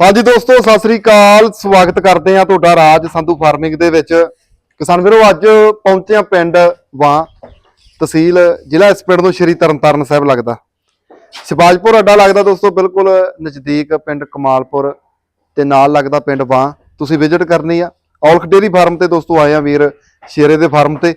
ਹਾਂਜੀ ਦੋਸਤੋ, ਸਤਿ ਸ੍ਰੀ ਅਕਾਲ। ਸਵਾਗਤ ਕਰਦੇ ਆ ਤੁਹਾਡਾ ਰਾਜ ਸੰਧੂ ਫਾਰਮਿੰਗ ਦੇ ਵਿੱਚ। ਕਿਸਾਨ ਵੀਰੋ, ਅੱਜ ਪਹੁੰਚੇ ਆ ਪਿੰਡ ਵਾਂ, ਤਹਿਸੀਲ ਜ਼ਿਲ੍ਹਾ ਇਸ ਪਿੰਡ ਨੂੰ ਸ਼੍ਰੀ ਤਰਨਤਾਰਨ ਸਾਹਿਬ ਲੱਗਦਾ। ਸ਼ਿਵਾਜਪੁਰ ਅੱਡਾ ਲੱਗਦਾ ਦੋਸਤੋ, ਬਿਲਕੁਲ ਨਜ਼ਦੀਕ ਪਿੰਡ ਕਮਾਲਪੁਰ ਤੇ ਨਾਲ ਲੱਗਦਾ ਪਿੰਡ ਵਾਂ। ਤੁਸੀਂ ਵਿਜ਼ਿਟ ਕਰਨੀ ਆ। ਔਲਖ ਡੇਰੀ ਫਾਰਮ ਤੇ ਦੋਸਤੋ ਆਏ ਆ ਵੀਰ, ਸ਼ੇਰੇ ਦੇ ਫਾਰਮ ਤੇ।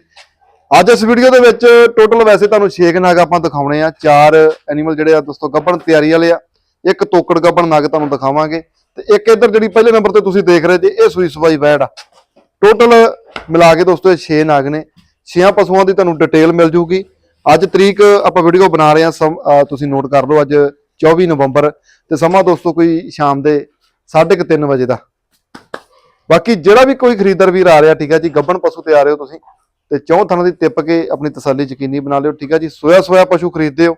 ਅੱਜ ਇਸ ਵੀਡੀਓ ਦੇ ਵਿੱਚ ਟੋਟਲ ਵੈਸੇ ਤੁਹਾਨੂੰ 6 ਨਾਗ ਆਪਾਂ ਦਿਖਾਉਣੇ ਆ। ਚਾਰ ਐਨੀਮਲ ਜਿਹੜੇ ਆ ਦੋਸਤੋ, ਗੱਭਣ ਤਿਆਰੀ ਵਾਲੇ ਆ। ਇੱਕ ਤੋਕੜ ਗੱਬਣ ਨਗ ਤੁਹਾਨੂੰ ਦਿਖਾਵਾਂਗੇ। ਤੇ ਇੱਕ ਇੱਧਰ ਜਿਹੜੀ ਪਹਿਲੇ ਨੰਬਰ ਤੇ ਤੁਸੀਂ ਦੇਖ ਰਹੇ ਜੇ, ਇਹ ਸੂਈ ਸਵਾਈ ਵੈੜ ਆ। ਟੋਟਲ ਮਿਲਾ ਕੇ ਦੋਸਤੋ ਇਹ 6 ਨਾਗ ਨੇ। 6 ਪਸ਼ੂਆਂ ਦੀ ਤੁਹਾਨੂੰ ਡਿਟੇਲ ਮਿਲ ਜੂਗੀ। ਅੱਜ ਤਰੀਕ ਆਪਾਂ ਵੀਡੀਓ ਬਣਾ ਰਹੇ ਆ ਤੁਸੀਂ ਨੋਟ ਕਰ ਲਓ, ਅੱਜ 24 ਨਵੰਬਰ। ਤੇ ਸਮਾਂ ਦੋਸਤੋ ਕੋਈ ਸ਼ਾਮ ਦੇ 3:30 ਵਜੇ ਦਾ। ਬਾਕੀ ਜਿਹੜਾ ਵੀ ਕੋਈ ਖਰੀਦਦਾਰ ਵੀਰ ਆ ਰਿਹਾ, ਠੀਕ ਹੈ ਜੀ, ਗੱਬਣ ਪਸ਼ੂ ਤੇ ਆ ਰਹੇ ਹੋ ਤੁਸੀਂ, ਤੇ ਚੌਂ ਥਾਂ ਦੀ ਟਿੱਪ ਕੇ ਆਪਣੀ ਤਸੱਲੀ ਯਕੀਨੀ ਬਣਾ ਲਿਓ, ਠੀਕ ਹੈ ਜੀ। ਸੋਇਆ ਸੋਇਆ ਪਸ਼ੂ ਖਰੀਦਦੇ ਹੋ।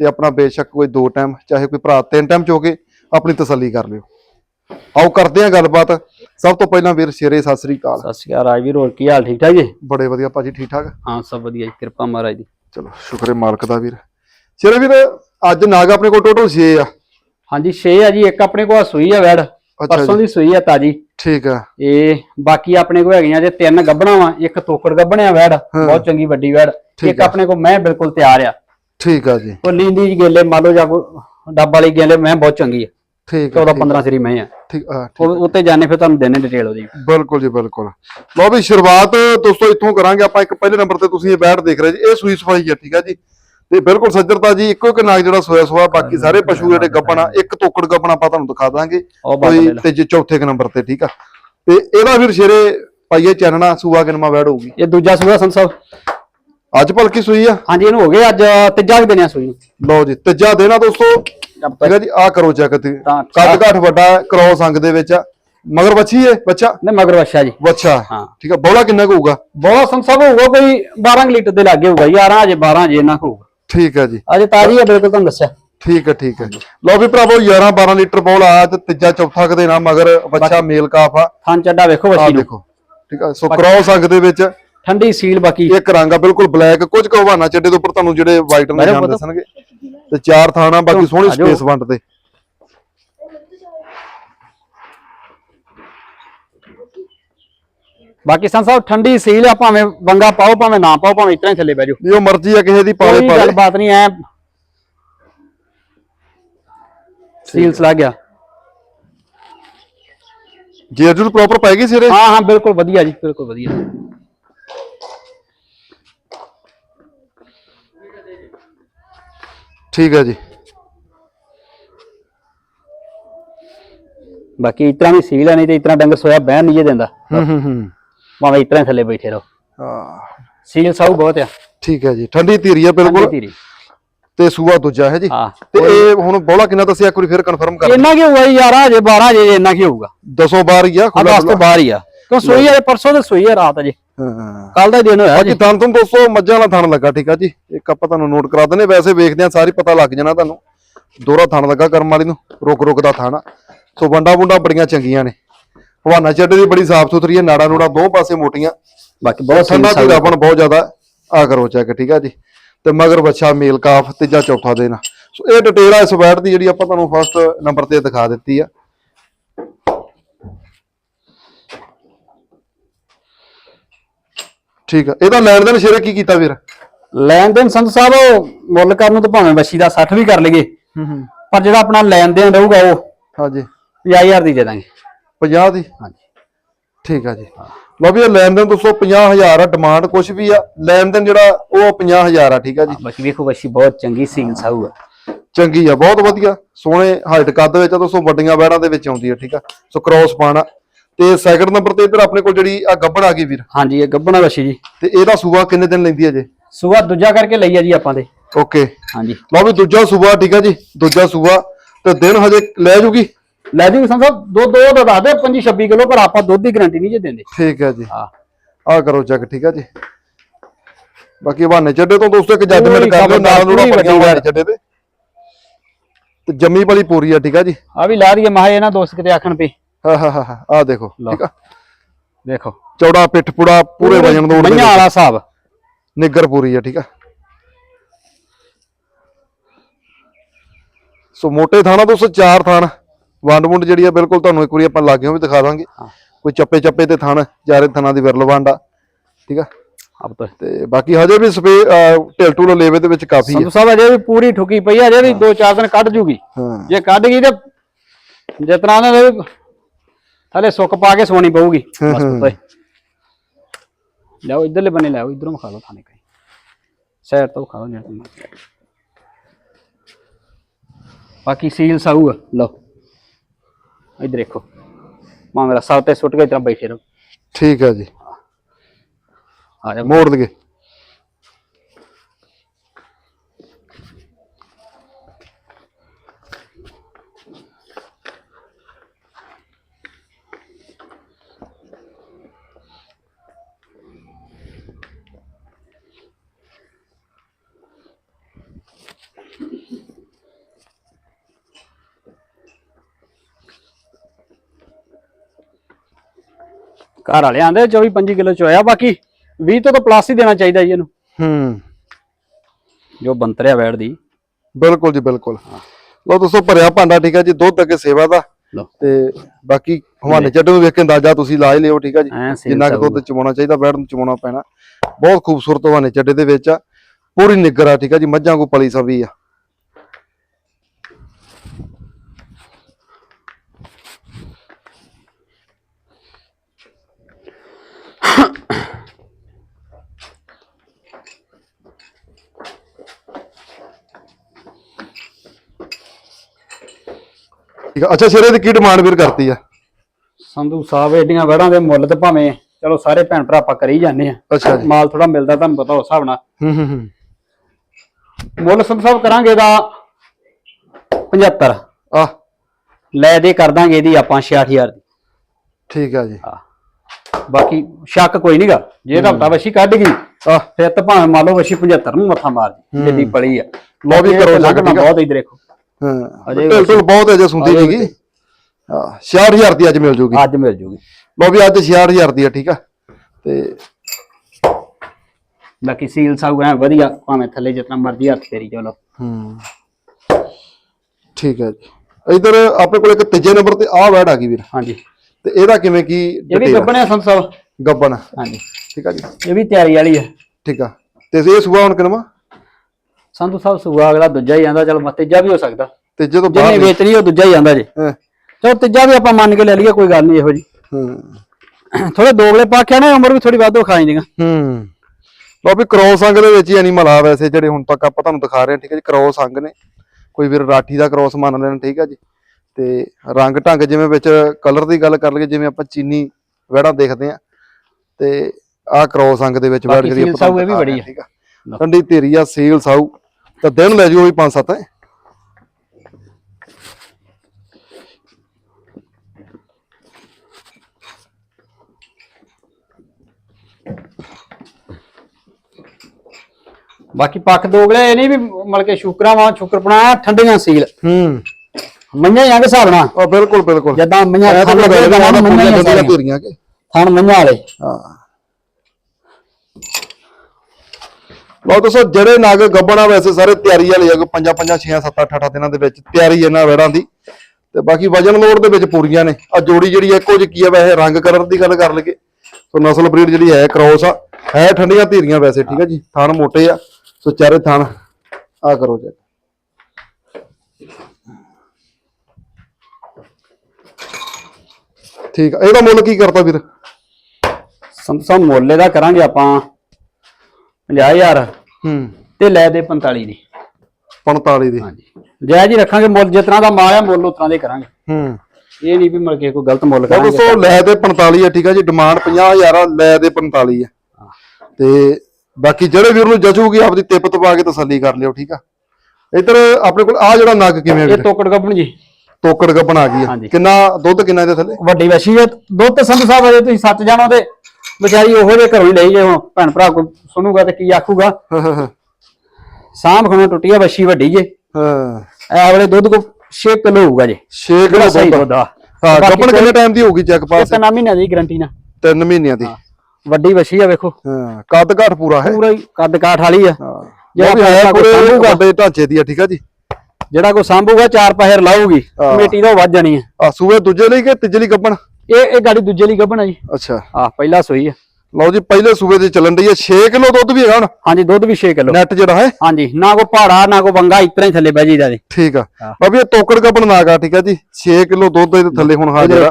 ਤੇ ਆਪਣਾ ਬੇਸ਼ੱਕ ਕੋਈ ਦੋ ਟਾਈਮ ਚਾਹੇ ਕੋਈ ਭਰਾ ਤਿੰਨ ਟਾਈਮ ਚੋ ਕੇ ਆਪਣੀ ਤਸੱਲੀ ਕਰ ਲਿਓ। ਆਓ ਕਰਦੇ ਹਾਂ ਗੱਲਬਾਤ। ਸਭ ਤੋਂ ਪਹਿਲਾਂ ਵੀਰ ਸ਼ੇਰੇ ਸਤਿ ਸ੍ਰੀ ਅਕਾਲ। ਸਤਿ ਸ਼੍ਰੀ ਅਕਾਲ ਰਾਜਵੀਰ ਹੋਰ ਕੀ ਹਾਲ ਠੀਕ ਠਾਕ ਜੀ? ਬੜੇ ਵਧੀਆ ਭਾਜੀ ਠੀਕ ਠਾਕ? ਹਾਂ ਸਭ ਵਧੀਆ ਜੀ ਕਿਰਪਾ ਮਹਾਰਾਜ ਦੀ। ਚਲੋ ਸ਼ੁਕਰ ਹੈ ਮਾਲਕ ਦਾ ਵੀਰ। ਸ਼ੇਰੇ ਵੀਰ ਅੱਜ ਨਾਗ ਆਪਣੇ ਕੋਲ ਟੋਟਲ 6 ਆ। ਹਾਂਜੀ 6 ਆ ਜੀ ਇੱਕ ਆਪਣੇ ਕੋਲ ਸੂਈ ਆ ਵੈੜ ਪਰਸੋਂ ਦੀ ਸੂਈ ਆ ਤਾਜੀ। ਠੀਕ ਆ। ਇਹ ਬਾਕੀ ਆਪਣੇ ਕੋਲ ਹੈਗੀਆਂ ਜੇ ਤਿੰਨ ਗੱਬਣਾ ਵਾ ਇੱਕ ਤੋਕੜ ਗੱਬਣਿਆ ਵੈੜ ਬਹੁਤ ਚੰਗੀ ਵੱਡੀ ਵੈੜ ਇੱਕ ਆਪਣੇ ਕੋਲ ਮੈਂ ਬਿਲਕੁਲ ਤਿਆਰ ਆ। ਠੀਕ ਆ ਜੀ। ਉਹ ਲੀਂਦੀ ਜੀ ਗੇਲੇ ਮੰਨ ਲਓ ਜਾਂ ਕੋਈ ਡੱਬ ਵਾਲੀ ਗੇਲੇ ਮੈਂ ਬਹੁਤ ਚੰਗੀ ਆ। ਠੀਕ ਆ 14 15 ਸਰੀ ਮੈਂ ਆ। ਠੀਕ ਆ ਉਹ ਉੱਤੇ ਜਾਣੇ ਫਿਰ ਤੁਹਾਨੂੰ ਦੇਣੇ ਡਿਟੇਲ ਉਹਦੀ। ਬਿਲਕੁਲ ਜੀ ਬਿਲਕੁਲ। ਲਓ ਵੀ ਸ਼ੁਰੂਆਤ ਦੋਸਤੋ ਇੱਥੋਂ ਕਰਾਂਗੇ ਆਪਾਂ। ਇੱਕ ਪਹਿਲੇ ਨੰਬਰ ਤੇ ਤੁਸੀਂ ਇਹ ਬੈਠ ਦੇਖ ਰਹੇ ਜੀ ਇਹ ਸੂਈ ਸਫ਼ਾਈ ਹੈ ਠੀਕ ਹੈ ਜੀ। ਤੇ ਬਿਲਕੁਲ ਸੱਜਰਤਾ ਜੀ ਇੱਕੋ ਇੱਕ ਨਾਗ ਜਿਹੜਾ ਸੋਇਆ ਸੋਆ ਬਾਕੀ ਸਾਰੇ ਪਸ਼ੂ ਜਿਹੜੇ ਗੱਪਣਾ ਇੱਕ ਤੋਕੜ ਗੱਪਣਾ ਆਪਾਂ ਤੁਹਾਨੂੰ ਦਿਖਾ ਦਾਂਗੇ। ਕੋਈ ਤੇ ਜੇ ਚੌਥੇ ਕੁ ਨੰਬਰ ਤੇ ਠੀਕ ਆ। ਤੇ ਇਹਦਾ ਫਿਰ ਸ਼ੇਰੇ ਪਾਈਏ ਚੈਨਣਾ ਸੂਆ ਕਿਨਮਾ ਬੈੜ ਹੋਊਗੀ। ਇਹ ਦੂਜਾ ਸੂਆ ਸੰਤ ਸਾਹਿਬ ਅੱਜ ਭਲਕੀ ਸੂਈ ਆ? ਹਾਂਜੀ ਇਹਨੂੰ ਹੋ ਗਏ ਅੱਜ ਤੀਜਾ ਵੀ ਦਿਨਿਆ ਸੂਈ ਨੂੰ। ਲਓ ਜੀ ਤੀਜਾ ਦੇਣਾ ਦੋਸਤੋ। ਠੀਕ ਹੈ ਜੀ ਆ ਕਰੋ ਚੈੱਕ ਤੇ। ਤਾਂ ਕੱਦ ਘਾਟ ਵੱਡਾ ਕ੍ਰੋਸ ਅੰਗ ਦੇ ਵਿੱਚ। ਆ ਮਗਰ ਬੱਚੀ ਏ ਬੱਚਾ ਨੇ ਮਗਰ ਵਛਾ ਜੀ। ਬੱਚਾ ਹਾਂ। ਠੀਕ ਆ ਬੋਲਾ ਕਿੰਨਾ ਕੁ ਹੋਊਗਾ? ਬਹੁਤ ਸੰਸਬ ਹੋਊਗਾ ਕੋਈ 12 ਕੁ ਲੀਟਰ ਦੇ ਲਾਗੇ ਹੋਊਗਾ 11 ਅਜੇ 12 ਅਜੇ ਇੰਨਾ ਕੁ ਹੋਊਗਾ। ਠੀਕ ਆ ਜੀ। ਅਜੇ ਤਾਜੀ ਹੈ ਬਿਲਕੁਲ ਤੁਹਾਨੂੰ ਦੱਸਿਆ। ਠੀਕ ਹੈ ਠੀਕ ਹੈ ਲਓ ਵੀ ਭਰਾਵੋ 11 12 ਲੀਟਰ ਬੋਲ ਆ ਤੇ ਤੀਜਾ ਚੌਥਾ ਕਦੇ ਨਾ ਮਗਰ ਬੱਚਾ ਮੇਲ ਕਾਫ ਆ। ਥਣ ਚੱਡਾ ਵੇਖੋ ਆ ਵਛੀ ਨੂੰ। ਦੇਖੋ। ਠੀਕ ਆ ਸੋ ਕ੍ਰੋਸ ਅੰਗ ਦੇ ਵਿੱਚ। ਠੰਡੀ ਸੀਲ ਬਾਕੀ। ਇੱਕ ਰੰਗ ਆ ਬਿਲਕੁਲ ਬਲੈਕ। ਕੁਝ ਕੁ ਹਵਾਨਾ ਚੱਡੇ ਦੇ ਉੱਪਰ ਤੁਹਾਨੂੰ ਜਿਹੜੇ ਵਾਈਟ ਨਿਸ਼ਾਨ ਪੁੱਤ। ਦੱਸਣਗੇ। ਤੇ ਚਾਰ ਥਾਣਾ ਬਾਕੀ ਸੋਹਣੀ। ਸਪੇਸ ਵੰਡ ਤੇ। ਬਾਕੀ ਸੰਸਾਰ ਠੰਡੀ ਸੀਲ ਆ ਭਾਵੇਂ ਬੰਗਾ ਪਾਓ ਭਾਵੇਂ ਨਾ ਪਾਓ ਭਾਵੇਂ ਇਤਨਾ ਹੀ ਥੱਲੇ ਬਹਿ ਜਾਓ। ਜੋ ਮਰਜ਼ੀ ਆ ਕਿਸੇ ਦੀ ਪਾਲੇ ਕੋਈ ਪਾਲੇ। ਗੱਲਬਾਤ ਨਹੀਂ ਐ ਸੀਲਸ ਲੱਗ ਗਿਆ। ਜੇ ਅਜੂ ਪ੍ਰੋਪਰ ਪਾਏਗੀ ਸਿਰੇ? ਹਾਂ ਹਾਂ ਬਿਲਕੁਲ ਵਧੀਆ ਜੀ ਬਿਲਕੁਲ ਵਧੀਆ। ਠੀਕ ਹੈ ਜੀ। ਬਾਕੀ ਇਤਨਾ ਵੀ ਸੀਲ ਆ ਨਹੀਂ ਤੇ ਇਤਨਾ ਡੰਗਰ ਸੋਇਆ ਬਹਿਣ ਨਹੀਂ ਜੇ ਦਿੰਦਾ। ਹੂੰ ਹੂੰ ਹੂੰ। ਭਾਵੇਂ ਹੀ ਥੱਲੇ ਬੈਠੇ ਰਹੋ। ਹਾਂ। ਸੀਲ ਸਾਊ ਬਹੁਤ ਆ। ਠੀਕ ਹੈ ਜੀ। ਠੰਡੀ ਧੀਰੀ ਆ ਬਿਲਕੁਲ। ਧੀਰੀ। ਤੇ ਸੂਆ ਦੂਜਾ ਹੈ ਜੀ। ਹਾਂ। ਤੇ ਇਹ ਹੁਣ ਬੋਲਾ ਕਿੰਨਾ ਦੱਸਿਆ ਇੱਕ ਵਾਰੀ ਫਿਰ ਕਨਫਰਮ ਕਰ ਇੰਨਾ ਕੀ ਹੋਊਗਾ ਜੀ 11 ਅਜੇ 12 ਅਜੇ ਇੰਨਾ ਕੀ ਹੋਊਗਾ? ਦਸੋਂ ਬਾਰ ਹੀ ਆ ਆ ਖੁੱਲਾ 10 ਤੋਂ ਬਾਹਰ ਹੀ ਆ। ਕਿਉਂ ਸੋਈ ਆ ਪਰਸੋਂ ਤੇ ਸੋਈ ਆ ਰਾਤ ਅਜੇ ਹਾਂ। ਕੱਲ ਦਾ ਹੀ ਦਿਨ ਹੋਇਆ ਜੀ। ਬਾਕੀ ਥਣ ਤੋਂ ਦੋਸਤੋ ਮੱਝਾਂ ਵਾਲਾ ਥਣ ਲੱਗਾ ਠੀਕ ਆ ਜੀ? ਇੱਕ ਆਪਾਂ ਤੁਹਾਨੂੰ ਨੋਟ ਕਰਾ ਦਿੰਨੇ ਵੈਸੇ ਵੇਖਦੇ ਆ ਸਾਰੀ ਪਤਾ ਲੱਗ ਜਾਣਾ ਤੁਹਾਨੂੰ। ਦੋਹਰਾ ਥਣ ਲੱਗਾ ਕਰਮ ਵਾਲੀ ਨੂੰ ਰੁਕ ਰੁਕ ਦਾ ਥਣ ਆ। ਸੋ ਵੰਡਾ ਵੁੰਡਾ ਬੜੀਆਂ ਚੰਗੀਆਂ ਨੇ। ਹਵਾਨਾ ਚੱਡੇ ਦੀ ਬੜੀ ਸਾਫ਼ ਸੁਥਰੀ ਹੈ ਨਾੜਾ ਨੂੜਾ ਦੋ ਪਾਸੇ ਮੋਟੀਆਂ। ਬਾਕੀ ਬਹੁਤ ਠੰਡਾ ਸੀਲ ਧੀਰਾਪਣ ਬਹੁਤ ਜ਼ਿਆਦਾ ਆ ਕਰੋ ਚੈੱਕ ਠੀਕ ਆ ਜੀ? ਤੇ ਮਗਰ ਬੱਚਾ ਮੇਲ ਕਾਫ ਤੀਜਾ ਚੌਥਾ ਦੇਣਾ ਸੋ ਇਹ ਡਿਟੇਲ ਆ ਇਸ ਬੈਟ ਦੀ ਜਿਹੜੀ ਆਪਾਂ ਤੁਹਾਨੂੰ ਫਸਟ ਨੰਬਰ ਤੇ ਦਿਖਾ ਦਿੱਤੀ ਆ। ਠੀਕ ਆ। ਇਹਦਾ ਲੈਣ ਦੇਣ ਸ਼ੇਰੇ ਕੀ ਕੀਤਾ ਵੀਰ ਲੈਣ ਦੇਣ ਸੰਤ ਸਾਹਿਬ ਮੁੱਲ ਕਰਨ ਨੂੰ ਤਾਂ ਭਾਵੇਂ ਬੱਛੀ ਦਾ 60 ਵੀ ਕਰ ਲਈਏ। ਹੂੰ ਹੂੰ। ਪਰ ਜਿਹੜਾ ਆਪਣਾ ਲੈਣ ਦੇਣ ਰਹੂਗਾ ਉਹ ਹਾਂਜੀ। 50000 ਦੀ ਦੇ ਦਾਂਗੇ। 50 ਦੀ? ਹਾਂਜੀ। ਠੀਕ ਆ ਜੀ। ਲਓ ਵੀ ਇਹ ਲੈਣ ਦੇਣ ਦੋਸਤੋ 50000 ਆ ਡਿਮਾਂਡ ਕੁਛ ਵੀ ਆ। ਲੈਣ ਦੇਣ ਜਿਹੜਾ ਉਹ 50000 ਆ ਠੀਕ ਆ ਜੀ। ਬਾਕੀ ਵੇਖੋ ਬੱਛੀ ਬਹੁਤ ਚੰਗੀ ਸੀਲ ਸਾਊ ਆ। ਚੰਗੀ ਆ ਬਹੁਤ ਵਧੀਆ। ਸੋਹਣੇ ਹਾਈਟ ਕੱਦ ਵਿੱਚ ਆ ਦੋਸਤੋ ਵੱਡੀਆਂ ਬੈੜਾਂ ਦੇ ਵਿੱਚ ਆਉਂਦੀ ਆ ਠੀਕ ਆ। ਸੋ ਕ੍ਰੋਸ ਪਾਣਾ ਤੇ ਸੈਕਿੰਡ ਨੰਬਰ ਤੇ ਇੱਧਰ ਆਪਣੇ ਕੋਲ ਜਿਹੜੀ ਆ ਗੱਬੜ ਆ ਗਈ ਵੀਰ। ਹਾਂਜੀ ਇਹ ਗੱਬਣਾ ਬੱਛੀ ਜੀ। ਤੇ ਇਹਦਾ ਸੂਆ ਕਿੰਨੇ ਦਿਨ ਲੈਂਦੀ ਹੈ ਜੇ? ਸੂਆ ਦੂਜਾ ਕਰਕੇ ਲਈ ਆ ਜੀ ਆਪਾਂ ਦੇ। ਓਕੇ ਹਾਂਜੀ। ਲਓ ਵੀ ਦੂਜਾ ਸੂਆ ਠੀਕ ਆ ਜੀ? ਦੂਜਾ ਸੂਆ। ਤੇ ਦਿਨ ਹਜੇ ਲੈ ਜੂਗੀ? ਲੈ ਜੀ ਸੰਤ ਸਾਹਿਬ ਦੋ ਦੋ ਦਾ ਦੱਸ ਦੇ 25 26 ਕਿਲੋ ਪਰ ਆਪਾਂ ਦੁੱਧ ਦੀ ਗਾਰੰਟੀ ਨਹੀਂ ਜੇ ਦਿੰਦੇ। ਠੀਕ ਹੈ ਜੀ। ਹਾਂ। ਆ ਕਰੋ ਚੈੱਕ ਠੀਕ ਆ ਜੀ? ਬਾਕੀ ਬਹਾਨੇ ਚੱਡੇ ਤੋਂ ਦੋਸਤੋ ਇੱਕ ਜੱਜਮੈਂਟ ਕਰ ਲਿਓ ਨਾਲ ਨੂੜਾ ਵੱਡੀ ਬਹਾਨੇ ਚੱਡੇ ਤੇ। ਤੇ ਜੰਮੀ ਵਾਲੀ ਪੂਰੀ ਆ ਠੀਕ ਆ ਜੀ? ਆ ਵੀ ਲਾ ਦਈਏ ਮਹਾ ਇਹਨਾਂ ਦੋਸਤ ਕਿਤੇ ਆਖਣ ਪਈ ਹਾਂ ਹਾਂ ਹਾਂ ਆ ਦੇਖੋ। ਠੀਕ ਆ? ਵੇਖੋ ਚੌੜਾ ਪਿੱਠ ਪੁੜਾ ਪੂਰੇ ਵਜਨ ਦੋੜ ਦੇ ਮਈਆਂ ਵਾਲਾ ਹਿਸਾਬ। ਨਿੱਗਰ ਪੂਰੀ ਆ ਠੀਕ ਆ? ਸੋ ਮੋਟੇ ਥਾਣਾ ਤੋਂ ਚਾਰ ਥਾਣ। ਵੰਡ ਵੁੰਡ ਜਿਹੜੀ ਆ ਬਿਲਕੁਲ ਤੁਹਾਨੂੰ ਇੱਕ ਵਾਰੀ ਆਪਾਂ ਲਾਗਿਓ ਵੀ ਦਿਖਾ ਦਾਂਗੇ। ਹਾਂ। ਕੋਈ ਚੱਪੇ ਚੱਪੇ ਤੇ ਥਣ ਚਾਰੇ ਥਣਾਂ ਦੀ ਵਿਰਲ ਵੰਡ ਆ ਠੀਕ ਆ? ਅਬ ਤਾਂ। ਤੇ ਬਾਕੀ ਹਜੇ ਵੀ ਸਪੇ ਢਿਲ ਢੁਲ ਲੇਵੇ ਦੇ ਵਿੱਚ ਕਾਫੀ ਆ। ਸੰਧੂ ਸਾਹਿਬ ਅਜੇ ਵੀ ਪੂਰੀ ਠੁਕੀ ਪਈ ਆ ਅਜੇ ਵੀ 2-4 ਦਿਨ ਕੱਢ ਜੂਗੀ। ਹਾਂ। ਜੇ ਕੱਢ ਗਈ ਤੇ ਜਿਤਨਾ ਨਾ ਥਲੇ ਸੁੱਕ ਪਾ ਕੇ ਸੋਣੀ ਪਊਗੀ। ਬਸ ਪੁੱਤ ਓਏ। ਲਿਆਓ ਇਧਰਲੇ ਬੰਨੇ ਲਿਆਓ ਇਧਰੋਂ ਖਾ ਲਓ ਥਾਣੇ ਕਈ। ਸਾਈਡ ਤੋਂ ਖਾ ਲਓ ਜਿਹੜਾ ਤੁਸੀਂ ਬਾਕੀ ਸੀਲ ਸਾਊ ਆ, ਲਓ। ਇਧਰ ਦੇਖੋ। ਮਾਂ ਮੇਰਾ ਸਾਹ ਤੇ ਸੁੱਟ ਕੇ ਇਤਨਾ ਬੈਠੇ ਰਹੋ। ਠੀਕ ਆ ਜੀ। ਆ ਜਾ ਮੋੜ ਲਗੇ ਘਰ ਵਾਲੇ ਆਂਦੇ 24 25 ਕਿਲੋ ਚੋਇਆ ਬਾਕੀ 20 ਤੋਂ ਤਾਂ ਪਲੱਸ ਹੀ ਦੇਣਾ ਚਾਹੀਦਾ ਜੀ ਇਹਨੂੰ। ਹੂੰ। ਜੋ ਬੰਤਰਿਆ ਵੈੜ ਦੀ। ਬਿਲਕੁਲ ਜੀ ਬਿਲਕੁਲ। ਲਓ ਦੋਸਤੋ ਭਰਿਆ ਭਾਂਡਾ ਠੀਕ ਆ ਜੀ ਦੁੱਧ ਅੱਗੇ ਸੇਵਾ ਦਾ। ਤੇ ਬਾਕੀ ਹਵਾਨੇ ਚੱਡੇ ਨੂੰ ਵੇਖ ਕੇ ਅੰਦਾਜ਼ਾ ਤੁਸੀਂ ਲਾ ਹੀ ਲਿਓ ਠੀਕ ਆ ਜੀ। ਜਿੰਨਾ ਕੁ ਦੁੱਧ ਚਵਾਉਣਾ ਚਾਹੀਦਾ ਬੈੜ ਨੂੰ ਚਵਾਉਣਾ ਪੈਣਾ। ਬਹੁਤ ਖੂਬਸੂਰਤ ਹਵਾਨੇ ਚੱਡੇ ਦੇ ਵਿੱਚ ਆ। ਪੂਰੀ ਨਿੱਗਰ ਠੀਕ ਆ ਜੀ ਮੱਝਾਂ ਕੋ ਪਲੀ ਸਭੀ ਆ। ਠੀਕ ਆ। ਅੱਛਾ ਸ਼ੇਰੇ ਦੀ ਕੀ ਡਿਮਾਂਡ ਵੀਰ ਕਰਤੀ ਆ? ਸੰਧੂ ਸਾਹਿਬ ਏਡੀਆਂ ਵੜਾਂ ਦੇ ਮੁੱਲ ਤੇ ਭਾਵੇਂ ਚਲੋ ਸਾਰੇ ਭੈਣ ਭਰਾ ਆਪਾਂ ਕਰੀ ਜਾਂਦੇ ਆ ਜੀ। ਮਾਲ ਥੋੜਾ ਮਿਲਦਾ ਤੁਹਾਨੂੰ ਪਤਾ ਉਸ ਹਿਸਾਬ ਨਾਲ। ਹੂੰ ਹੂੰ ਹੂੰ। ਮੁੱਲ ਸੰਧੂ ਸਾਹਿਬ ਕਰਾਂਗੇ ਦਾ 75 ਆ। ਲੈ ਦੇ ਕਰ ਦਾਂਗੇ ਇਹਦੀ ਆਪਾਂ 66000 ਦੀ। ਠੀਕ ਆ ਜੀ। ਹਾਂ। ਬਾਕੀ ਸ਼ੱਕ ਕੋਈ ਨਹੀਂਗਾ ਜੇ ਤਾਂ ਹਫਤਾ ਵਸ਼ੀ ਕੱਢ ਗਈ ਆ। ਫਿਰ ਤਾਂ ਭਾਵੇਂ ਮੰਨ ਲਓ ਵਸ਼ੀ 75 ਨੂੰ ਮੱਥਾ ਮਾਰ ਦੀ ਜਿੱਦੀ ਪਲੀ ਆ। ਵੀ ਕਰੋ ਆ। ਬਹੁਤ ਇਧਰ ਦੇਖੋ। ਹਾਂ। ਅਜੇ ਢਿਲ ਢੁਲ ਬਹੁਤ ਅਜੇ ਸੁਣਦੀ ਅਜੇ ਨਹੀਂਗੀ ਹਾਂ 66000 ਦੀ ਅੱਜ ਮਿਲ ਜੂਗੀ। ਅੱਜ ਮਿਲ ਜੂਗੀ। ਲਓ ਵੀ ਅੱਜ 66000 ਦੀ ਆ ਠੀਕ ਆ। ਤੇ ਬਾਕੀ ਸੀਲ ਸਾਊ ਐ ਵਧੀਆ ਭਾਵੇਂ ਥੱਲੇ ਜਿੰਨਾ ਮਰਜ਼ੀ ਹੱਥ ਫੇਰੀ ਚਲੋ ਹੂੰ। ਠੀਕ ਹੈ ਜੀ। ਇਧਰ ਆਪਣੇ ਕੋਲ ਇੱਕ ਤੀਜੇ ਨੰਬਰ ਤੇ ਆਹ ਵੈੜ ਆ ਗਈ ਵੀਰ। ਹਾਂਜੀ। ਤੇ ਇਹਦਾ ਕਿਵੇਂ ਕੀ ਇਹ ਵੀ detail ਆ? ਗੱਬਣਿਆ ਸੰਧੂ ਸਾਹਿਬ? ਗੱਬਣ। ਹਾਂਜੀ। ਠੀਕ ਆ ਜੀ। ਇਹ ਵੀ ਤਿਆਰੀ ਵਾਲੀ ਹੈ ਠੀਕ ਆ। ਤੇ ਇਹ ਸੁਬਾ ਹੁਣ ਕਿਨਵਾ ਸੰਧੂ ਸਾਹਿਬ ਸੂਆ ਅਗਲਾ ਦੂਜਾ ਹੀ ਆਂਦਾ ਚਲ ਮੈਂ ਤੀਜਾ ਵੀ ਹੋ ਸਕਦਾ। ਤੇ ਜਦੋਂ ਜਿਹਨੇ ਬਾਹਰ ਵੇਚਣੀ ਉਹ ਦੂਜਾ ਹੀ ਆਂਦਾ ਜੇ। ਹਾਂ। ਚਲੋ ਤੀਜਾ ਵੀ ਆਪਾਂ ਮੰਨ ਕੇ ਲੈ ਲਈਏ ਕੋਈ ਗੱਲ ਨਹੀਂ ਇਹੋ ਜੀ। ਹਾਂ। ਥੋੜੇ ਦੋਗਲੇ ਪਾਖਿਆ ਨਾ ਉਮਰ ਵੀ ਥੋੜੀ ਵੱਧ ਖਾ ਜਾਂਦੀਆਂ ਹੂੰ। ਲਓ ਵੀ ਕ੍ਰੋਸ ਅੰਗ ਦੇ ਵਿੱਚ ਹੀ ਐਨੀਮਲ ਆ ਵੈਸੇ ਜਿਹੜੇ ਹੁਣ ਤੱਕ ਆਪਾਂ ਤੁਹਾਨੂੰ ਦਿਖਾ ਰਹੇ ਹਾਂ ਠੀਕ ਹੈ ਜੀ ਕ੍ਰੋਸ ਅੰਗ ਨੇ। ਕੋਈ ਵੀਰ ਰਾਠੀ ਦਾ ਕ੍ਰੋਸ ਮੰਨ ਲੈਣ ਠੀਕ ਹੈ ਜੀ। ਤੇ ਰੰਗ ਢੰਗ ਜਿਵੇਂ ਵਿੱਚ ਕਲਰ ਦੀ ਗੱਲ ਕਰ ਲਈਏ ਜਿਵੇਂ ਆਪਾਂ ਚੀਨੀ ਵਹਿੜਾਂ ਦੇਖਦੇ ਆ ਤੇ ਆਹ ਕ੍ਰੋਸ ਅੰਗ ਦੇ ਵਿੱਚ ਵਹਿੜ ਬਾਕੀ ਜਿਹੜੀ ਸੀਲ ਤੁਹਾਨੂੰ ਦਿਖਾ ਰਹੇ ਹਾਂ, ਠੀਕ ਆ। ਠੰਡੀ ਧੀਰੀ ਆ ਸੇਲ ਸਾਊ। ਤਾਂ ਦਿਨ ਲੈ ਜਿਓ ਵੀ ਪੰਜ ਸੱਤ ਹੈ। ਬਾਕੀ ਪੱਖ ਦੋਗਲੇ ਇਹ ਨਹੀਂ ਵੀ ਮਤਲਬ ਕਿ ਸ਼ੁਕਰਾਂ ਵਾਂ ਸ਼ੁਕਰਪਣਾ ਠੰਡੀਆਂ ਸੀਲ। ਹੂੰ। ਮੰਝਾਂ ਹਿਸਾਬ ਨਾਲ। ਆ ਬਿਲਕੁਲ ਬਿਲਕੁਲ। ਜਦਾਂ ਮੰਝਾਂ ਮੈਂ ਲੱਗੇ ਮੰਝਾਂ ਕੇ ਥਣ ਮੰਝਾਂ ਵਾਲੇ। ਹਾਂ। ਲਓ ਦੋਸਤੋ, ਜਿਹੜੇ ਨਗ ਗੱਬਣਾ ਵੈਸੇ ਸਾਰੇ ਤਿਆਰੀ ਵਾਲੇ ਆ ਕੋਈ ਪੰਜਾਂ ਪੰਜਾਂ 6 7 8 8 ਦਿਨਾਂ ਦੇ ਵਿੱਚ ਤਿਆਰੀ ਇਹਨਾਂ ਵੜਾਂ ਦੀ। ਤੇ ਬਾਕੀ ਵਜਨ ਲੋਡ ਦੇ ਵਿੱਚ ਪੂਰੀਆਂ ਨੇ। ਆ ਜੋੜੀ ਜਿਹੜੀ ਆ, ਇੱਕੋ ਜਿਹੀ ਆ, ਵੈਸੇ ਰੰਗ ਕਲਰ ਦੀ ਗੱਲ ਕਰ ਲਈਏ। ਸੋ ਨਸਲ ਬਰੀਡ ਜਿਹੜੀ ਹੈ ਕ੍ਰੋਸ ਆ। ਹੈ ਠੰਡੀਆਂ ਧੀਰੀਆਂ ਵੈਸੇ, ਠੀਕ ਆ ਜੀ? ਥਣ ਮੋਟੇ ਆ। ਸੋ ਚਾਰੇ ਥਣ ਆ ਕਰੋ ਜੀ ਠੀਕ ਆ, ਇਹਦਾ ਮੁੱਲ ਕੀ ਕਰਤਾ ਵੀਰ? ਸੰਤ ਸਾਹਿਬ ਮੁੱਲੇ ਦਾ ਕਰਾਂਗੇ ਆਪਾਂ 50000 ਹੂੰ। ਤੇ ਲੈ ਦੇ 45 ਦੀ। 45 ਦੀ। ਹਾਂਜੀ। ਜਾਇਜ਼ ਹੀ ਰੱਖਾਂਗੇ ਮੁੱਲ ਤਰ੍ਹਾਂ ਦਾ ਮਾਲ ਆ ਮੁੱਲ ਤਰ੍ਹਾਂ ਦੇ ਕਰਾਂਗੇ। ਹੂੰ। ਇਹ ਨਹੀਂ ਵੀ ਮਿਲ ਕੇ ਕੋਈ ਗਲਤ ਮੁੱਲ ਕਰਾਂਗੇ। ਦੋਸਤੋ ਲੈ ਦੇ 45 ਆ ਠੀਕ ਆ ਜੀ ਡਿਮਾਂਡ 50000 ਆ ਲੈ ਦੇ 45 ਆ। ਤੇ ਬਾਕੀ ਜਿਹੜੇ ਵੀਰ ਨੂੰ ਜਚੂਗੀ ਆਪਦੀ ਤਿੱਪ ਤਪਾ ਕੇ ਤਸੱਲੀ ਕਰ ਲਿਓ ਠੀਕ ਆ। ਇੱਧਰ ਆਪਣੇ ਕੋਲ ਆ ਜਿਹੜਾ ਨਗ ਕਿਵੇਂ ਇਹ ਵੀਰ? ਤੋਕੜ ਗੱਬਣ ਜੀ। ਤੋਕੜ ਗੱਪਣ ਆ ਗਈ ਆ। ਕਿੰਨਾ ਦੁੱਧ ਕਿੰਨਾ ਇਹਦੇ ਥੱਲੇ? ਵੱਡੀ ਵਸ਼ੀ ਹੈ ਦੁੱਧ ਸੰਤ ਸਾਹਿਬ ਅਜੇ ਤੁਸੀਂ ਸੱਚ ਜਾਣੋ ਤੇ ਵਿਚਾਰੀ ਉਹੋ ਜੇ ਘਰੋਂ ਹੀ ਲਈ ਜੇ ਹੁਣ ਭੈਣ ਭਰਾ ਕੋਈ ਸੁਣੂਗਾ ਤੇ ਕੀ ਆਖੂਗਾ? ਹਾਂ ਹਾਂ ਹਾਂ। ਸਾਂਭ ਖਣੋ ਟੁੱਟੀ ਆ ਵੱਡੀ ਜੇ। ਹਾਂ। ਇਹ ਵਾਲੇ ਦੁੱਧ ਕੋ 6 ਕਿਲੋ ਹੋਊਗਾ ਜੇ। 6 ਕਿਲੋ ਸਹੀ ਦੁੱਧ। ਦੁੱਧ ਆ। ਹਾਂ ਬਾਕੀ ਗੱਪਣ ਕਿੰਨੇ ਟਾਈਮ ਦੀ ਹੋਊਗੀ ਚੈੱਕ ਪਾਸ? ਤਾਂ ਨਾ ਮਹੀਨਿਆਂ ਦੀ ਗਰੰਟੀ ਨਾ 3 ਮਹੀਨਿਆਂ ਦੀ। ਵੱਡੀ ਵਸ਼ੀ ਆ ਵੇਖੋ। ਹਾਂ ਕੱਦ ਘਾਟ ਪੂਰਾ ਹੈ। ਪੂਰਾ ਹੀ ਕੱਦ ਕਾਠ ਵਾਲੀ ਆ। ਹਾਂ। ਜੇ ਜੇ ਵੀ ਹੈ ਕੋਈ ਪੂਰੇ। ਵੱਡੇ ਢਾਂਚੇ ਦੀ ਆ ਠੀਕ ਆ ਜੀ? ਜਿਹੜਾ ਕੋ ਸੰਭੂਗਾ ਚਾਰ ਪੈਸੇ ਲਾਊਗੀ। ਹਾਂ। ਕਮੇਟੀ ਦਾ ਵੱਧ ਜਾਣੀ ਹੈ ਆ ਸੂਏ ਦੂਜੇ ਲਈ ਕਿ ਤੀਜੇ ਲਈ ਗੱਬਣ ਇਹ ਇਹ ਗਾੜੀ ਦੂਜੇ ਲਈ ਗੱਭਣਾ ਜੀ। ਅੱਛਾ। ਆ ਪਹਿਲਾ ਸੋਈ ਹੈ ਲਓ ਜੀ ਪਹਿਲੇ ਸੂਏ ਦੇ ਚੱਲਣ ਦੀ ਹੈ 6 ਕਿਲੋ ਦੁੱਧ ਵੀ ਹੈਗਾ ਹੁਣ। ਹਾਂਜੀ ਦੁੱਧ ਵੀ 6 ਕਿਲੋ। ਨੈਟ ਜਿਹੜਾ ਹੈ। ਹਾਂਜੀ ਨਾ ਕੋ ਪਹਾੜਾ ਨਾ ਕੋ ਬੰਗਾ ਇਤਰਾ ਹੀ ਥੱਲੇ ਬਹਿ ਜੀਦਾ ਜੀ। ਠੀਕ ਆ। ਬਾਬੀ ਇਹ ਤੋਕੜ ਗੱਬਣ ਨਾਗਾ ਠੀਕ ਆ ਜੀ। 6 ਕਿਲੋ ਦੁੱਧ ਇਹਦੇ ਥੱਲੇ ਹੁਣ ਹਾਜ਼ਰ ਆ।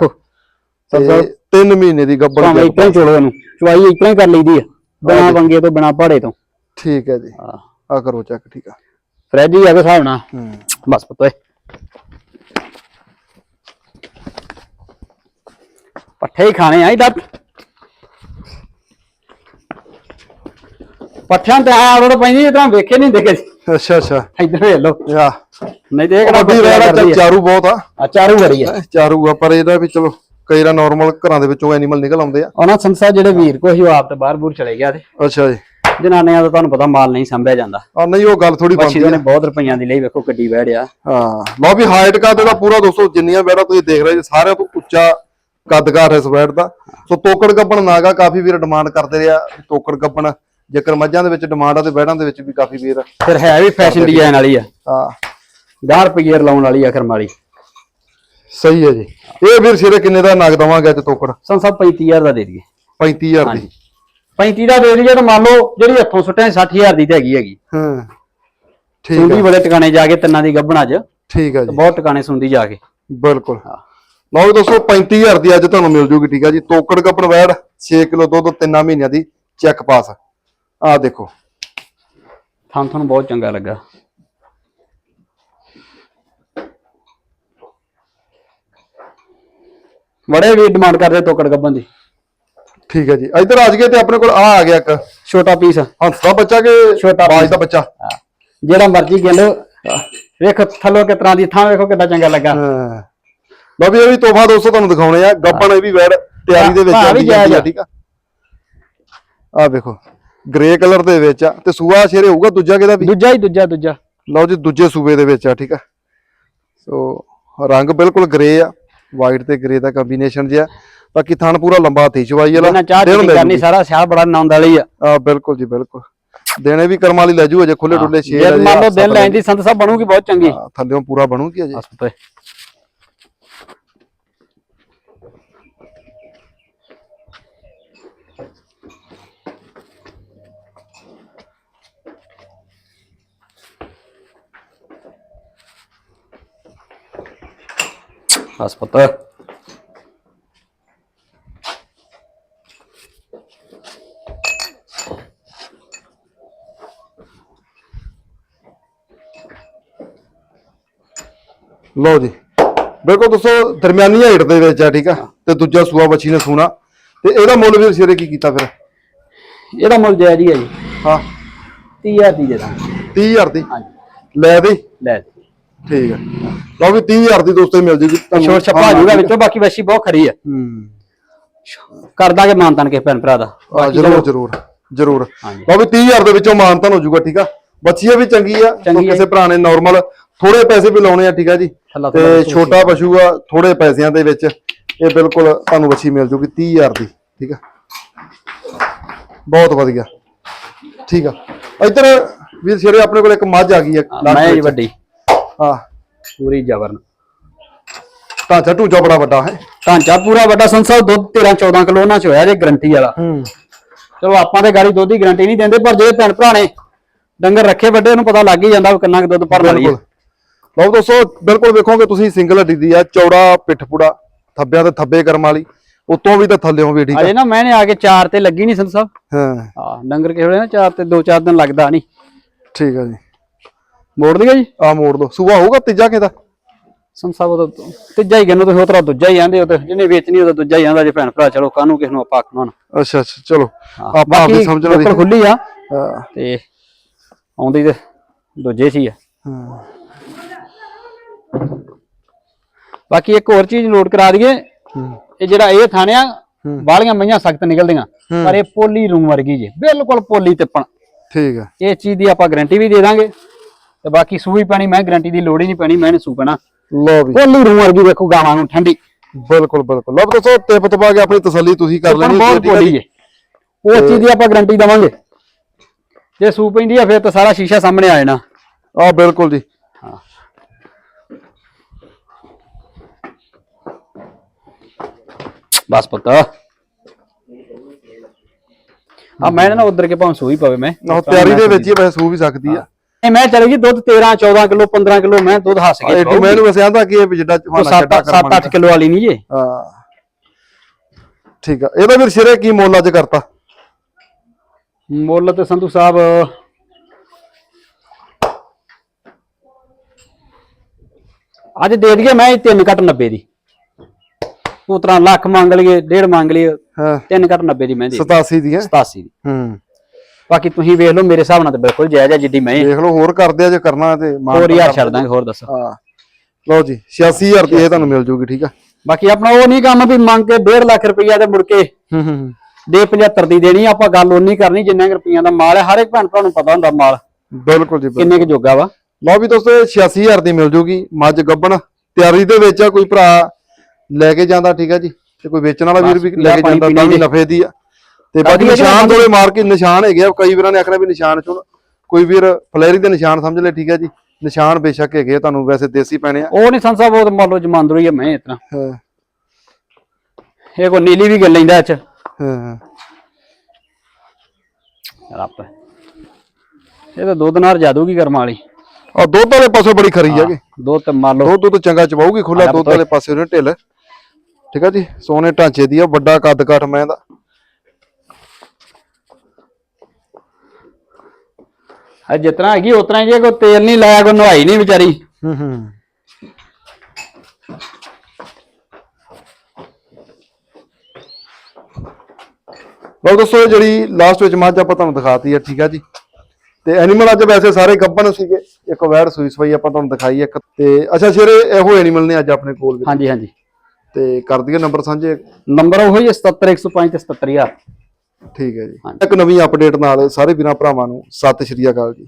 3 ਮਹੀਨੇ ਦੀ ਗੱਬਣ ਭਾਵੇਂ ਇਤਰਾ ਹੀ ਚੋਲੋ ਇਹਨੂੰ। ਚੁਆਈ ਇਤਰਾ ਹੀ ਕਰ ਲਈਦੀ ਹੈ ਬਿਨਾ ਬੰਗੇ ਤੋਂ ਬਿਨਾ ਪਹਾੜੇ ਤੋਂ। ਠੀਕ ਹੈ ਜੀ। ਆ ਕਰੋ ਚੈੱਕ ਠੀਕ ਆ। ਫ੍ਰੈਜ ਹੀ ਆ ਕੇ ਹਿਸਾਬ ਨਾਲ। ਬਸ ਪਤੋਏ ਪੱਠੇ ਹੀ ਖਾਣੇ ਆ ਇਧਰ। ਪੱਠਿਆਂ ਤੇ ਆ ਰੋੜ ਪੈਂਦੀ ਇਦਾਂ ਵੇਖੇ ਨਹੀਂ ਦੇਖੇ ਅੱਛਾ ਅੱਛਾ। ਇਧਰ ਵੇਖ ਲੋ ਯਾ। ਨਹੀਂ ਤੇ ਇਹ ਕਿਹੜਾ ਵੱਡੀ ਆ। ਚਾਰੂ ਬਹੁਤ ਆ। ਆ ਚਾਰੂ ਵੜੀ ਆ। ਹੈਂ, ਚਾਰੂ ਆ ਪਰ ਇਹਦਾ ਵੀ ਚਲੋ ਕਈ ਰਾ ਨਾਰਮਲ ਘਰਾਂ ਦੇ ਵਿੱਚੋਂ ਐਨੀਮਲ ਨਿਕਲ ਆਉਂਦੇ ਆ। ਉਹਨਾਂ ਸੰਸਾ ਜਿਹੜੇ ਵੀਰ ਕੋ ਹੀ ਆਪ ਤੇ ਬਾਹਰ ਬੂਰ ਚਲੇ ਗਿਆ ਤੇ। ਅੱਛਾ ਜੀ। ਜਨਾਨੀਆਂ ਦਾ ਤੁਹਾਨੂੰ ਪਤਾ ਮਾਲ ਨਹੀਂ ਸੰਭਿਆ ਜਾਂਦਾ। ਆ ਨਹੀਂ ਉਹ ਗੱਲ ਥੋੜੀ ਬੱਚੀ ਬਣਦੀ ਨੇ ਬਹੁਤ ਰੁਪਈਆਂ ਦੀ ਲਈ ਵੇਖੋ ਗੱਡੀ ਵੜਿਆ ਹਾਂ ਲਓ ਵੀ ਹਾਈਟ ਕੱਦ ਦਾ ਪੂਰਾ ਦੋਸਤੋ ਜਿੰਨੀਆਂ ਬੈੜਾ ਤੁਸੀਂ ਦੇਖ ਰਹੇ ਜੀ ਸਾਰਿਆਂ ਤੋਂ ਉੱਚਾ ਕੱਦਕਾਰ ਹੈ ਬੈੜ ਦਾ। ਸੋ ਤੋਕੜ ਗੱਬਣ ਨਾਗਾ ਕਾਫੀ ਵੀਰ ਡਿਮਾਂਡ ਕਰਦੇ ਰਿਹਾ। ਤੋਕੜ ਗੱਬਣ ਜੇਕਰ ਮੱਝਾਂ ਦੇ ਵਿੱਚ ਡਿਮਾਂਡ ਆ ਤੇ ਬੈੜਾਂ ਦੇ ਵਿੱਚ ਵੀ ਕਾਫੀ ਵੀਰ ਫਿਰ ਹੈ ਵੀ ਫੈਸ਼ਨ ਡਿਜ਼ਾਈਨ ਵਾਲੀ ਆ। ਹਾਂ। 10 ਰੁਪਏ ਲਾਉਣ ਵਾਲੀ ਆ ਖਰਮ ਵਾਲੀ ਸਹੀ ਹੈ ਜੀ। ਇਹ ਵੀਰ ਸਿਰੇ ਕਿੰਨੇ ਦਾ ਨਗ ਦਵਾਂਗੇ ਅੱਜ ਤੋਕੜ? ਸੰਸਾ 35000 ਦਾ ਦੇ ਦਈਏ। 35000 ਦੀ। 35 ਦਾ ਦੇ ਦਈਏ ਤਾਂ ਮੰਨ ਲਓ ਜਿਹੜੀ ਹੱਥੋਂ ਸੁੱਟਿਆ 60000 ਦੀ ਤੇ ਹੈਗੀ ਹੈਗੀ। ਹਾਂ। ਠੀਕ ਸੁੰਦੀ ਹੈ। ਬੜੇ ਟਿਕਾਣੇ ਜਾ ਕੇ ਤਿੰਨਾਂ ਦੀ ਗੱਭਣ ਅੱਜ। ਠੀਕ ਹੈ ਜੀ। ਬਹੁਤ ਟਿਕਾਣੇ ਸੁੰਦੀ ਜਾ ਕੇ। ਬਿਲਕੁਲ। ਹਾਂ। ਲਓ ਜੀ ਦੋਸਤੋ 35000 ਦੀ ਅੱਜ ਤੁਹਾਨੂੰ ਮਿਲ ਜੂਗੀ ਠੀਕ ਹੈ ਜੀ। ਤੋਕੜ ਗੱਪਣ ਵੈੜ 6 ਕਿਲੋ ਦੁੱਧ ਤਿੰਨਾਂ ਮਹੀਨਿਆਂ ਦੀ ਚੈੱਕ ਪਾਸ। ਆਹ ਦੇਖੋ। ਥਾਂ ਤੁਹਾਨੂੰ ਬਹੁਤ ਚੰਗਾ ਲੱਗਾ। ਬੜੇ ਵੀ ਡਿਮਾਂਡ ਕਰਦੇ ਤੋਕੜ ਗੱਭਣ ਦੀ। ਠੀਕ ਹੈ ਜੀ। ਇੱਧਰ ਆ ਜਗੇ ਤੇ ਆਪਣੇ ਕੋਲ ਆ ਆ ਗਿਆ ਇੱਕ। ਛੋਟਾ ਪੀਸ। ਹੰਸ ਦਾ ਬੱਚਾ ਕਿ ਛੋਟਾ ਬਾਜ। ਦਾ ਬੱਚਾ? ਜਿਹੜਾ ਮਰਜ਼ੀ ਗਿਣ ਲਓ। ਵੇਖ ਥੱਲੋਂ ਤਰ੍ਹਾਂ ਦੀ ਥਾਂ ਵੇਖੋ ਕਿੱਦਾਂ ਚੰਗਾ ਲੱਗਾ। ਹਾਂ। ਵੀ ਇਹ ਵੀ ਤੋਹਫਾ ਦੋਸਤੋ ਤੁਹਾਨੂੰ ਦਿਖਾਉਣੇ ਆ ਗੱਪਣ ਇਹ ਵੀ ਵੈੜ ਤਿਆਰੀ ਦੇ ਵਿੱਚ ਭਾਅ ਵੀ ਆਉਂਦੀ ਜਾਂਦੀ ਆ ਜਾਇਜ਼ ਆ। ਠੀਕ ਆ? ਆ ਵੇਖੋ ਗ੍ਰੇ ਕਲਰ ਦੇ ਵਿੱਚ ਆ ਤੇ ਸੂਆ ਸ਼ੇਰੇ ਹੋਊਗਾ ਦੂਜਾ ਕਿਹਦਾ ਵੀ? ਦੂਜਾ ਹੀ ਦੂਜਾ ਦੂਜਾ। ਲਓ ਜੀ ਦੂਜੇ ਸੂਬੇ ਦੇ ਵਿੱਚ ਆ ਠੀਕ ਆ? ਸੋ ਰੰਗ ਬਿਲਕੁਲ ਗ੍ਰੇ ਆ ਵਾਈਟ ਤੇ ਗ੍ਰੇ ਦਾ ਕੰਬੀਨੇਸ਼ਨ ਜਿਆ ਬਾਕੀ ਥਣ ਪੂਰਾ ਲੰਬਾ ਹੱਥੀ ਚਵਾਈ ਵਾਲਾ ਇਹਨਾਂ ਚਾਹ ਦਿਨ ਚੀਜ਼ ਲੈ ਕਰਨੀ ਜੂਗੀ। ਸਾਰਾ ਸਿਆਲ ਬੜਾ ਨੌਂਦ ਵਾਲੀ ਆ। ਆ ਬਿਲਕੁਲ ਜੀ ਬਿਲਕੁਲ। ਦੇਣੇ ਵੀ ਕਰਮ ਵਾਲੀ ਲੈ ਜੂ ਅਜੇ ਖੁੱਲੇ ਡੁੱਲੇ ਜੇ ਜੀ, ਮੰਨ ਲਓ ਦਿਨ ਲੈਣ ਦੀ ਸੰਤ ਸਾਹਿਬ ਬਣੂਗੀ ਬਹੁਤ ਚੰਗੀ। ਹਾਂ, ਥੱਲਿਓਂ ਪੂਰਾ ਬਣੂਗੀ ਅਜੇ। ਬਸ ਬਸ ਪਤਾ ਲਓ ਜੀ ਬਿਲਕੁਲ ਦੋਸਤੋ ਦਰਮਿਆਨੀ ਹਾਈਟ ਦੇ ਵਿੱਚ ਆ ਠੀਕ ਆ? ਤੇ ਦੂਜਾ ਸੂਆ ਬੱਚੀ ਨੇ ਸੂਣਾ। ਤੇ ਇਹਦਾ ਮੁੱਲ ਵੀ ਸਿਰੇ ਕੀ ਕੀਤਾ ਫਿਰ? ਇਹਦਾ ਮੁੱਲ ਜਾਇਜ਼ ਹੀ ਹੈ ਜੀ। ਹਾਂ। 30000 ਦੀ ਦੇ ਦਾਂਗੇ। 30000 ਦੀ? ਹਾਂਜੀ। ਲੈ ਦੇ। ਲੈ ਠੀਕ ਆ। ਲਓ ਵੀ 30000 ਦੀ ਦੋਸਤੋ ਮਿਲ ਜੂਗੀ। ਛੋਟ ਛੱਪਾ ਜੂਗਾ ਵਿੱਚੋਂ ਬਾਕੀ ਵਸ਼ੀ ਬਹੁਤ ਖਰੀ ਆ ਹੂੰ। ਕਰ ਦਾਂਗੇ ਮਾਨਤਨ ਕੇ ਭੈਣ ਭਰਾ ਦਾ। ਜਰੂਰ ਜਰੂਰ ਜਰੂਰ। ਲਓ ਵੀ 30000 ਦੇ ਵਿੱਚੋਂ ਮਾਨਤਨ ਹੋ ਜਾਊਗਾ ਠੀਕ ਆ? ਬੱਚੀਆ ਵੀ ਚੰਗੀ ਆ ਕਿਸੇ ਭਰਾ ਨੇ ਨਾਰਮਲ ਥੋੜੇ ਪੈਸੇ ਵੀ ਲਾਉਣੇ ਆ ਠੀਕ ਆ ਜੀ? ਤੇ ਛੋਟਾ ਪਸ਼ੂ ਆ ਥੋੜੇ ਪੈਸਿਆਂ ਦੇ ਵਿੱਚ ਇਹ ਬਿਲਕੁਲ ਤੁਹਾਨੂੰ ਬੱਚੀ ਮਿਲ ਜੂਗੀ 30000 ਦੀ ਠੀਕ ਆ? ਬਹੁਤ ਵਧੀਆ। ਠੀਕ ਆ। ਇੱਧਰ ਵੀਰ ਸ਼ੇਰੇ ਆਪਣੇ ਕੋਲ ਇੱਕ ਮੱਝ ਆ ਗਈ ਆ ਮੈਂ ਜੀ ਵੱਡੀ। ਹਾਂ। ਪੂਰੀ ਜਬਰਨ। ਢਾਂਚਾ ਢੂਚਾ ਬੜਾ ਵੱਡਾ ਹੈ। ਢਾਂਚਾ ਪੂਰਾ ਵੱਡਾ ਸੰਸਾ ਦੁੱਧ 13 14 ਕਿਲੋ ਉਹਨਾਂ ਚ ਹੋਇਆ ਜੇ ਗਰੰਟੀ ਵਾਲਾ। ਹੂੰ। ਚਲੋ ਆਪਾਂ ਤੇ ਗਾੜੀ ਦੁੱਧ ਦੀ ਗਰੰਟੀ ਨਹੀਂ ਦਿੰਦੇ ਪਰ ਜਿਹੜੇ ਭੈਣ ਭਰਾ ਨੇ ਡੰਗਰ ਰੱਖੇ ਵੱਡੇ ਉਹਨੂੰ ਪਤਾ ਲੱਗ ਹੀ ਜਾਂਦਾ ਵੀ ਕਿੰਨਾ ਕੁ ਦੁੱਧ ਭਰਨ ਬਿਲਕੁਲ। ਲਓ ਦੋਸਤੋ ਬਿਲਕੁਲ ਵੇਖੋਗੇ ਤੁਸੀਂ ਸਿੰਗਲ ਹੱਡੀ ਦੀ ਆ ਚੌੜਾ ਪਿੱਠ ਪੂੜਾ ਥੱਬਿਆਂ ਤੇ ਥੱਬੇ ਕਰਮ ਵਾਲੀ ਉਤੋਂ ਵੀ ਤਾਂ ਥੱਲਿਓਂ ਵੀ ਠੀਕ ਆ। ਅਜੇ ਨਾ ਮੈਨੇ ਆ ਕੇ ਚਾਰ ਤੇ ਲੱਗੀ ਨਹੀਂ ਸੰਤ ਸਾਹਿਬ ਹਾਂ। ਹਾਂ ਡੰਗਰ ਵੇਲੇ ਨਾ ਚਾਰ ਤੇ ਦੋ ਚਾਰ ਦਿਨ ਲੱਗਦਾ ਨਹੀਂ ਠੀਕ ਆ ਜੀ। ਮੋੜ ਦਈਏ ਜੀ? ਆ ਮੋੜ ਦੋ ਸੂਆ ਹੋਊਗਾ ਤੀਜਾ ਕਿਹਦਾ ਸੰਤ ਸਾਹਿਬ ਉਹ ਤੀਜਾ ਹੀ ਕਹਿੰਦੇ ਤੁਸੀਂ ਉਤਰਾ ਦੂਜਾ ਹੀ ਆਂਦੇ ਉਹ ਤੇ ਜਿਹਨੇ ਵੇਚਣੀ ਉਹ ਤਾਂ ਦੂਜਾ ਹੀ ਆਂਦਾ ਜੇ ਭੈਣ ਭਰਾ ਚਲੋ ਕਾਹਨੂੰ ਕਿਸ ਨੂੰ ਆਪਾਂ ਆਖਣਾ ਨਾ ਅੱਛਾ ਅੱਛਾ ਚਲੋ। ਆਪਾਂ ਆਪ ਵੀ ਸਮਝਣਾ ਦੀ ਖੁੱਲੀ ਆ। ਤੇ ਆਉਂਦੀ ਤੇ ਦੂਜੇ ਸੀ ਆ। ਬਾਕੀ ਇੱਕ ਹੋਰ ਚੀਜ਼ ਨੋਟ ਕਰਾ ਦਈਏ। ਇਹ ਜਿਹੜਾ ਇਹ ਥਾਣਿਆ ਹੂੰ। ਬਾਲੀਆਂ ਮਈਆਂ ਸਖਤ ਨਿਕਲਦੀਆਂ। ਪਰ ਇਹ ਪੋਲੀ ਰੂਮ ਵਰਗੀ ਜੇ ਬਿਲਕੁਲ ਪੋਲੀ ਤਿੱਪਣ। ਠੀਕ ਆ। ਇਹ ਚੀਜ਼ ਦੀ ਆਪਾਂ ਗਾਰੰਟੀ ਵੀ ਦੇ ਦਾਂਗੇ। ਤੇ ਬਾਕੀ ਸੂਈ ਪਾਣੀ ਮੈਂ ਗਰੰਟੀ ਦੀ ਲੋੜ ਹੀ ਨਹੀਂ ਪੈਣੀ ਮੈਂ ਨੇ ਸੂ ਪੈਣਾ। ਵੀ। ਕੋਲੀ ਰੂਹ ਵਰਗੀ ਵੇਖੋ ਗਾਵਾਂ ਨੂੰ ਠੰਡੀ। ਬਿਲਕੁਲ ਬਿਲਕੁਲ। ਲਓ ਦੱਸੋ ਟਿਪ ਟਪਾ ਕੇ ਆਪਣੀ ਤਸੱਲੀ ਤੁਸੀਂ ਕਰ ਲੈਣੀ ਬਹੁਤ ਵੱਡੀ ਉਹ ਚੀਜ਼ ਦੀ ਆਪਾਂ ਗਰੰਟੀ ਦਵਾਂਗੇ। ਜੇ ਸੂ ਪੈਂਦੀ ਹੈ ਫਿਰ ਤਾਂ ਸਾਰਾ ਸ਼ੀਸ਼ਾ ਸਾਹਮਣੇ ਆ ਜਾਣਾ। ਆ ਬਿਲਕੁਲ ਜੀ। ਬਸ ਪਤਾ। ਆ ਮੈਂ ਨਾ ਉਧਰ ਕੇ ਭਾਵੇਂ ਸੂਈ ਪਾਵੇ ਮੈਂ। ਤਿਆਰੀ ਦੇ ਵਿੱਚ ਹੀ ਵੈਸੇ ਸੂ ਵੀ ਸਕਦੀ ਆ। ਇਹ ਮੈਂ ਚਲੋ ਜੀ ਦੁੱਧ 13 14 ਕਿਲੋ 15 ਕਿਲੋ ਮੈਂ ਦੁੱਧ ਹੱਸ ਕੇ ਇਹ ਮੈਨੂੰ ਵੈਸੇ ਆਂਦਾ ਕਿ ਇਹ ਵੀ ਜਿੱਡਾ ਉਹ ਚਵਾਨਾ 7 7 8 ਕਿਲੋ ਵਾਲੀ ਨਹੀਂ ਜੇ। ਹਾਂ। ਠੀਕ ਆ। ਇਹਦਾ ਫਿਰ ਸਿਰੇ ਕੀ ਮੁੱਲ ਅੱਜ ਕਰਤਾ? ਮੁੱਲ ਤੇ ਸੰਧੂ ਸਾਹਿਬ ਅੱਜ ਦੇ ਦਈਏ ਮੈਂ 3 ਘਟ 90 ਦੀ। ਉਤਰਾ ਲੱਖ ਮੰਗ ਲਈਏ ਡੇਢ ਮੰਗ ਲਈਏ ਹਾਂ। 3 ਘਟ 90 ਦੀ ਮੈਂ ਦੇ 87 ਦੀਆਂ? 87 ਦੀ। ਹੂੰ। ਬਾਕੀ ਤੁਸੀਂ ਵੇਖ ਲਓ ਮੇਰੇ ਹਿਸਾਬ ਨਾਲ ਤਾਂ ਬਿਲਕੁਲ ਜਾਇਜ਼ ਹੈ ਜਿੱਡੀ ਮੈਂ ਦੇਖ ਲਓ ਹੋਰ ਕਰਦੇ ਆ ਜੇ ਕਰਨਾ ਤੇ ਮਾਨ ਹੋਰ ਯਾਰ ਛੱਡ ਦਾਂਗੇ ਹੋਰ ਦੱਸੋ। ਹਾਂ। ਲਓ ਜੀ 86000 ਰੁਪਏ ਤੁਹਾਨੂੰ ਮਿਲ ਜੂਗੀ ਠੀਕ ਆ? ਬਾਕੀ ਆਪਣਾ ਉਹ ਨਹੀਂ ਕੰਮ ਵੀ ਮੰਗ ਕੇ 1.5 ਲੱਖ ਰੁਪਈਆ ਤੇ ਮੁੜ ਕੇ ਹੂੰ ਹੂੰ ਦੇ 75 ਦੀ ਦੇਣੀ ਆਪਾਂ ਗੱਲ ਉਨੀ ਕਰਨੀ ਜਿੰਨੇ ਕੁ ਰੁਪਈਆਂ ਦਾ ਮਾਲ ਹੈ ਹਰ ਇੱਕ ਭੈਣ ਭਰਾ ਨੂੰ ਪਤਾ ਹੁੰਦਾ ਮਾਲ। ਬਿਲਕੁਲ ਜੀ। ਕਿੰਨੇ ਕੁ ਜੋਗਾ ਵਾ। ਲਓ ਵੀ ਦੋਸਤੋ ਇਹ 86000 ਦੀ ਮਿਲ ਜੂਗੀ ਮੱਝ ਗੱਬਣ ਤਿਆਰੀ ਦੇ ਵਿੱਚ ਆ ਕੋਈ ਭਰਾ ਲੈ ਕੇ ਜਾਂਦਾ ਠੀਕ ਆ ਜੀ? ਤੇ ਕੋਈ ਵੇਚਣ ਵਾਲਾ ਵੀਰ ਵੀ ਲੈ ਕੇ ਜਾਂਦਾ ਤਾਂ ਵੀ। ਨਫੇ ਦੀ ਆ। ਤੇ ਬਾਕੀ ਨਿਸ਼ਾਨ ਦੋਲੇ ਮਾਰ ਕੇ ਨਿਸ਼ਾਨ ਹੈਗੇ ਆ। ਕਈ ਵੀਰਾਂ ਨੇ ਆਖਣਾ ਵੀ ਨਿਸ਼ਾਨ ਚੁਣ ਕੋਈ ਵੀਰ ਫਲੈਰੀ ਦੇ ਨਿਸ਼ਾਨ ਸਮਝ ਲੈ ਠੀਕ ਆ ਜੀ। ਨਿਸ਼ਾਨ ਬੇਸ਼ੱਕ ਹੈਗੇ ਤੁਹਾਨੂੰ ਵੈਸੇ ਦੇਸੀ ਪੈਣੇ ਆ। ਉਹ ਨਹੀਂ ਸੰਤ ਸਾਹਿਬ ਉਹ ਤਾਂ ਮੰਨ ਲਓ ਜਮਾਂਦਰੂ ਹੀ ਮੈਂ ਇਤਨਾ ਹਾਂ। ਇਹ ਕੋ ਨੀਲੀ ਵੀ ਗੱਲ ਲੈਂਦਾ ਅੱਛਾ ਹਾਂ ਰੱਬ। ਇਹ ਤਾਂ ਦੁੱਧ ਨਾਲ ਜਾਦੂ ਕੀ ਕਰਮ ਵਾਲੀ। ਆ ਦੁੱਧ ਵਾਲੇ ਪਾਸੇ ਬੜੀ ਖਰੀ ਹੈਗੇ। ਦੁੱਧ ਤੇ ਮੰਨ ਲਓ। ਦੁੱਧ ਦੁੱਧ ਚੰਗਾ ਚਵਾਉਗੀ ਖੁੱਲਾ ਦੁੱਧ। ਵਾਲੇ ਪਾਸੇ ਉਹਨੇ ਢਿੱਲ। ਠੀਕ ਆ ਜੀ ਸੋਨੇ ਢਾਂਚੇ ਦੀ ਆ ਵੱਡਾ ਕੱਦ ਕਾਠ ਮੈਂ ਦਾ। ਆ ਜਿਤਨਾ ਹੈਗੀ ਉਤਨਾ ਹੀ ਜੇ ਕੋ ਤੇਲ ਨਹੀਂ ਲਾਇਆ ਕੋ ਨਵਾਈ ਨਹੀਂ ਵਿਚਾਰੀ। ਹੂੰ ਹੂੰ। ਲਓ ਦੋਸਤੋ ਜਿਹੜੀ ਲਾਸਟ ਵਿੱਚ ਮੱਝ ਆਪਾਂ ਤੁਹਾਨੂੰ ਦਿਖਾਤੀ ਹੈ ਠੀਕ ਆ ਜੀ? ਤੇ ਐਨੀਮਲ ਅੱਜ ਵੈਸੇ ਸਾਰੇ ਗੱਬਨ ਸੀਗੇ ਇੱਕ ਵੈੜ ਸੂਈ ਸਵਾਈ ਆਪਾਂ ਤੁਹਾਨੂੰ ਦਿਖਾਈ ਇੱਕ ਤੇ ਅੱਛਾ ਸ਼ੇਰੇ ਇਹੋ ਐਨੀਮਲ ਨੇ ਅੱਜ ਆਪਣੇ ਕੋਲ ਹਾਂਜੀ ਹਾਂਜੀ। ਤੇ ਕਰ ਦਈਏ ਨੰਬਰ ਸਾਂਝੇ। ਨੰਬਰ ਉਹ ਹੀ 77105 ਤੇ 77000 ਠੀਕ ਹੈ ਜੀ ਹਾਂਜੀ। ਇੱਕ ਨਵੀਂ ਅਪਡੇਟ ਨਾਲ ਸਾਰੇ ਵੀਰਾਂ ਭਰਾਵਾਂ ਨੂੰ ਸਤਿ ਸ਼੍ਰੀ ਅਕਾਲ ਜੀ